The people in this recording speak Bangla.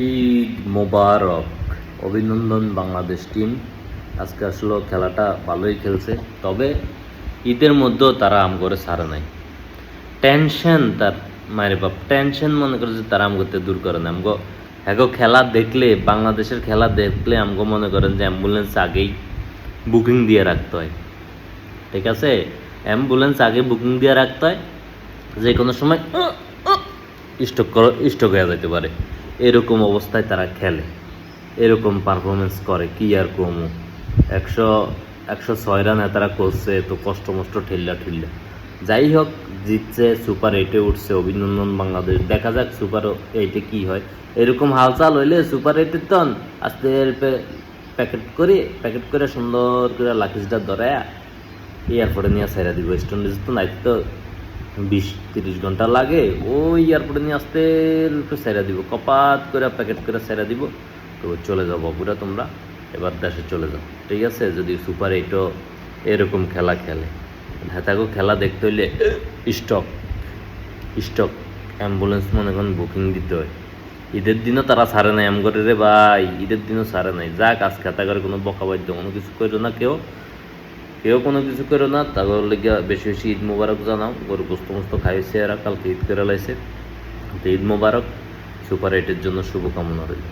ঈদ মোবারক। অভিনন্দন বাংলাদেশ টিম। আজকে আসলে খেলাটা ভালোই খেলছে, তবে ঈদের মধ্যেও তারা আম করে সারে নাই। টেনশন তার মায়ের বাপ, টেনশন মনে করে যে তারা আমগোতে দূর করে না আমগো এগো খেলা দেখলে, বাংলাদেশের খেলা দেখলে আমগো মনে করেন যে অ্যাম্বুলেন্স আগেই বুকিং দিয়ে রাখতে হয়। ঠিক আছে? অ্যাম্বুলেন্স আগে বুকিং দিয়ে রাখতে হয়, যে কোনো সময় স্টক স্টক হয়ে যেতে পারে। এরকম অবস্থায় তারা খেলে। এরকম পারফরমেন্স করে, কি আর কমু? একশো একশো ছয় রান তারা করছে তো কষ্ট মষ্ট ঠেল্লা ঠেল্লা। যাই হোক, জিতছে সুপার এইটে উঠছে অভিনন্দন বাংলাদেশ। দেখা যাক সুপার এইটে কি হয়। এরকম হালচাল হইলে সুপার এইটের তন আস্তে প্যাকেট করে প্যাকেট করে সুন্দর করে লাখিসটা ধরায়া এয়ারপোর্টে নিয়ে সাইরা দিব। ওয়েস্ট ইন্ডিজ তো নাই তো বিশ তিরিশ ঘণ্টা লাগে, ওই এয়ারপোর্টে নিয়ে আসতে সেরা দিব, কপাত করে প্যাকেট করে সেরা দিব তো চলে যাও বাবুরা তোমরা, এবার দেশে চলে যাও। ঠিক আছে? যদি সুপার এইটও এরকম খেলা খেলে। হেতাকেও খেলা দেখতে হইলে স্টক স্টক অ্যাম্বুলেন্স মনে করেন বুকিং দিতে হয়। ঈদের দিনও তারা ছাড়ে নাই এম করে রে ভাই, ঈদের দিনও ছাড়ে নাই, যাক আজ খেতা করে কোনো বকাবাদ্য কোনো কিছু করো না কেউ। কেউ কোনো কিছু করো না তাদের লেগে বেশি বেশি ঈদ মুবারক জানাও। গরু গোস্ত মস্ত খাইছে এরা, কালকে ঈদ করে লাইছে। ঈদ মোবারক সুপার এইটের জন্য শুভকামনা রইল।